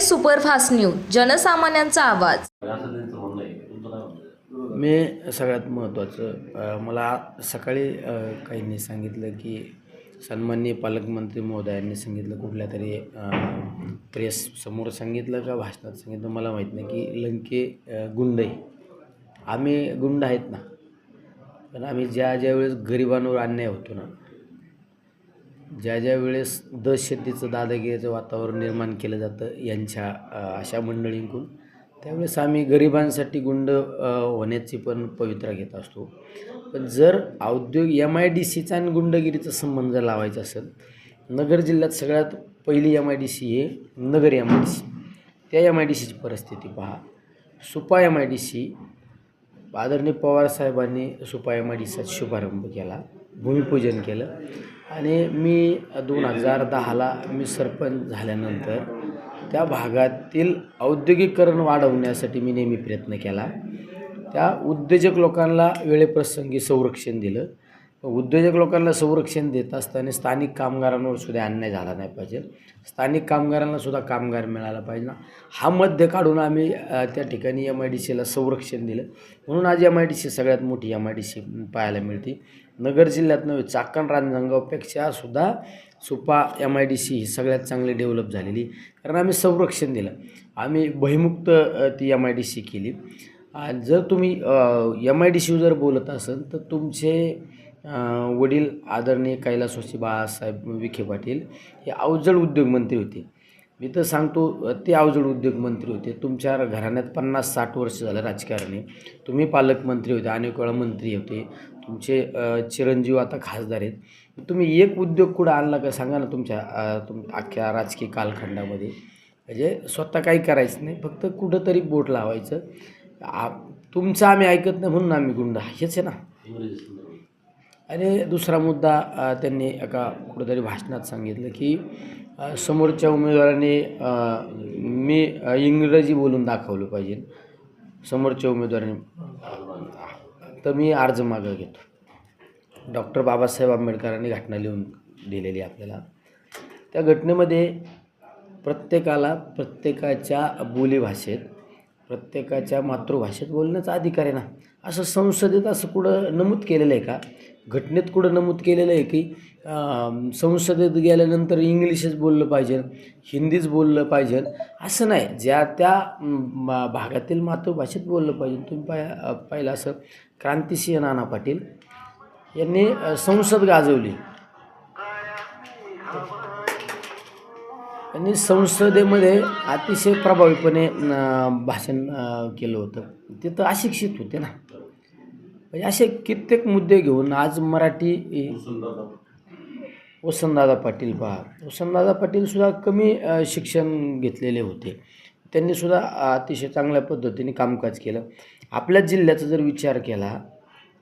Superfast news जनसामान्यांचा आवाज आहे? मी सगळ्यात महत्त्वाचं मला सकाळी काहींनी सांगितलं की सन्माननीय पालकमंत्री महोदयांनी सांगितलं कुठल्या तरी प्रेस समोर सांगितलं का भाषणात सांगितलं मला माहीत नाही की लंके गुंड आहे आम्ही गुंड आहेत ना पण आम्ही ज्या ज्यावेळेस गरिबांवर अन्याय होतो ना ज्या ज्या वेळेस दहशतीचं दादागिरीचं वातावरण निर्माण केलं जातं यांच्या अशा मंडळींकडून त्यावेळेस आम्ही गरिबांसाठी गुंड होण्याची पण पवित्रा घेत असतो. पण जर औद्योगिक एम आय डी सीचा आणि गुंडगिरीचा संबंध लावायचा असेल नगर जिल्ह्यात सगळ्यात पहिली एम आय डी सी हे Nagar M I D C त्या एम आय डी सीची परिस्थिती पहा. Supa M I D C आदरणीय पवारसाहेबांनी सुपा एम आय डी सीचा शुभारंभ केला भूमिपूजन केलं. आणि मी दोन हजार दहाला मी सरपंच झाल्यानंतर त्या भागातील औद्योगिकरण वाढवण्यासाठी मी नेहमी प्रयत्न केला. त्या उद्योजक लोकांना वेळेप्रसंगी संरक्षण दिलं. उद्योजक लोकांना संरक्षण देत असताना स्थानिक कामगारांवर सुद्धा अन्याय झाला नाही पाहिजे. स्थानिक कामगारांना सुद्धा कामगार मिळाला पाहिजे ना. हा मध्य काढून आम्ही त्या ठिकाणी एम आय डी सीला संरक्षण दिलं. म्हणून आज एम आय डी सी सगळ्यात मोठी एम आय डी सी पाहायला मिळते. नगर जिल्ह्यात नव्हे चाकण रांजणगावपेक्षा सुद्धा Supa M I D C ही सगळ्यात चांगली डेव्हलप झालेली. कारण आम्ही संरक्षण दिलं. आम्ही भयमुक्त ती एम आय डी सी केली. आणि जर तुम्ही एम आय डी सी जर बोलत असाल तर तुमचे वडील आदरणीय कैलासवासी बाळासाहेब विखे पाटील हे अवजड उद्योगमंत्री होते. मी तर सांगतो ते अवजड उद्योगमंत्री होते. तुमच्या घराण्यात पन्नास साठ वर्ष झालं राजकारणी. तुम्ही पालकमंत्री होते अनेक वेळा मंत्री होते. तुमचे चिरंजीव आता खासदार आहेत. तुम्ही एक उद्योग कुठं आणला का सांगा ना तुमच्या तुम अख्ख्या राजकीय कालखंडामध्ये. म्हणजे स्वतः काही करायचं नाही फक्त कुठंतरी बोट लावायचं. आ तुमचं आम्ही ऐकत नाही म्हणून आम्ही गुंड हेच आहे ना. आणि दुसरा मुद्दा त्यांनी एका कुठंतरी भाषणात सांगितलं की समोरच्या उमेदवाराने मी इंग्रजी बोलून दाखवलं पाहिजे. समोरच्या उमेदवाराने तर मी अर्ज मागं घेतो. डॉक्टर बाबासाहेब आंबेडकरांनी घटना लिहून दिलेली आहे आपल्याला. त्या घटनेमध्ये प्रत्येकाला प्रत्येकाच्या बोलीभाषेत प्रत्येकाच्या मातृभाषेत बोलण्याचा अधिकार आहे ना? असं संसदेत असं कुठं नमूद केलेलं आहे का? घटनेत कुठं नमूद केलेलं आहे की संसदेत गेल्यानंतर इंग्लिशच बोललं पाहिजे हिंदीच बोललं पाहिजे? असं नाही. ज्या त्या भागातील मातृभाषेत बोललं पाहिजे. तुम्ही पाय पाहिलं असं क्रांतिसिंह नाना पाटील यांनी संसद गाजवली. त्यांनी संसदेमध्ये अतिशय प्रभावीपणे भाषण केलं होतं. ते तर अशिक्षित होते ना. म्हणजे असे कित्येक मुद्दे घेऊन आज मराठी वसंतदादा. पाटील पहा. वसंतदादा पाटीलसुद्धा कमी शिक्षण घेतलेले होते. त्यांनीसुद्धा अतिशय चांगल्या पद्धतीने कामकाज केलं. आपल्या जिल्ह्याचा जर विचार केला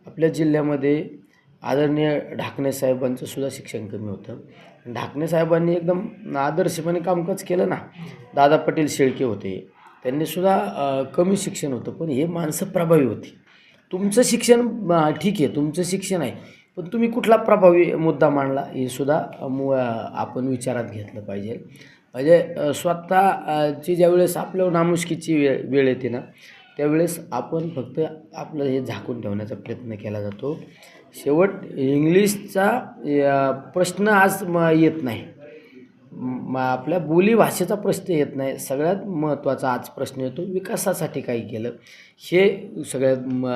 आपल्या जिल्ह्यामध्ये आदरणीय ढाकणे साहेबांचं सुद्धा शिक्षण कमी होतं. ढाकणे साहेबांनी एकदम आदर्शपणे कामकाज केलं ना. दादा पटेल शेळके होते. त्यांनीसुद्धा कमी शिक्षण होतं पण हे माणसं प्रभावी होती. तुमचं शिक्षण ठीक आहे तुमचं शिक्षण आहे पण तुम्ही कुठला प्रभावी मुद्दा मांडला हे सुद्धा मु- आपण विचारात घेतलं पाहिजे. म्हणजे स्वतःची ज्यावेळेस आपल्यावर नामुष्कीची वेळ वेळ येते ना त्यावेळेस आपण फक्त आपलं हे झाकून ठेवण्याचा प्रयत्न केला जातो. शेवट इंग्लिशचा प्रश्न आज म येत नाही. म आपल्या बोलीभाषेचा प्रश्न येत नाही. सगळ्यात महत्त्वाचा आज प्रश्न येतो विकासासाठी काही केलं. हे सगळ्यात म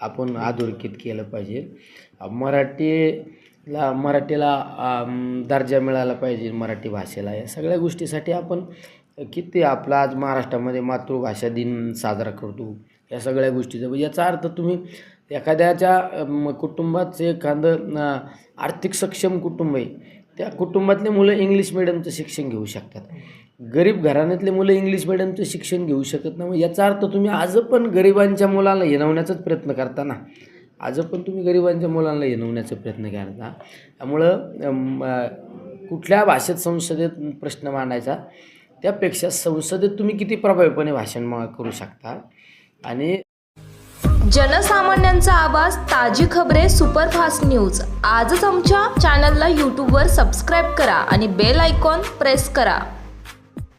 आपण अधोरेखित केलं पाहिजे. मराठीला मराठीला दर्जा मिळाला पाहिजे मराठी भाषेला. या सगळ्या गोष्टीसाठी आपण किती आपला आज महाराष्ट्रामध्ये मातृभाषा दिन साजरा करतो या सगळ्या गोष्टीचा. म्हणजे याचा अर्थ तुम्ही एखाद्याच्या कुटुंबाचं एखादं आर्थिक सक्षम कुटुंब आहे त्या कुटुंबातले मुलं इंग्लिश मिडियमचं शिक्षण घेऊ शकतात. गरीब घराण्यातले मुलं इंग्लिश मिडियमचं शिक्षण घेऊ शकत नाही. मग याचा अर्थ तुम्ही आज पण गरिबांच्या मुलाला येणवण्याचाच प्रयत्न करता ना? आज पण तुम्ही गरिबांच्या मुलांना येणवण्याचा प्रयत्न करता. त्यामुळं कुठल्या भाषेत संसदेत प्रश्न मांडायचा? त्यापेक्षा संसदेत तुम्ही किती प्रभावीपणे भाषण करू शकता? आणि जनसामान्यांचा आवाज ताजी खबरे सुपरफास्ट न्यूज. आजच आमच्या चॅनलला यूट्यूबवर सबस्क्राईब करा आणि बेल आयकॉन प्रेस करा.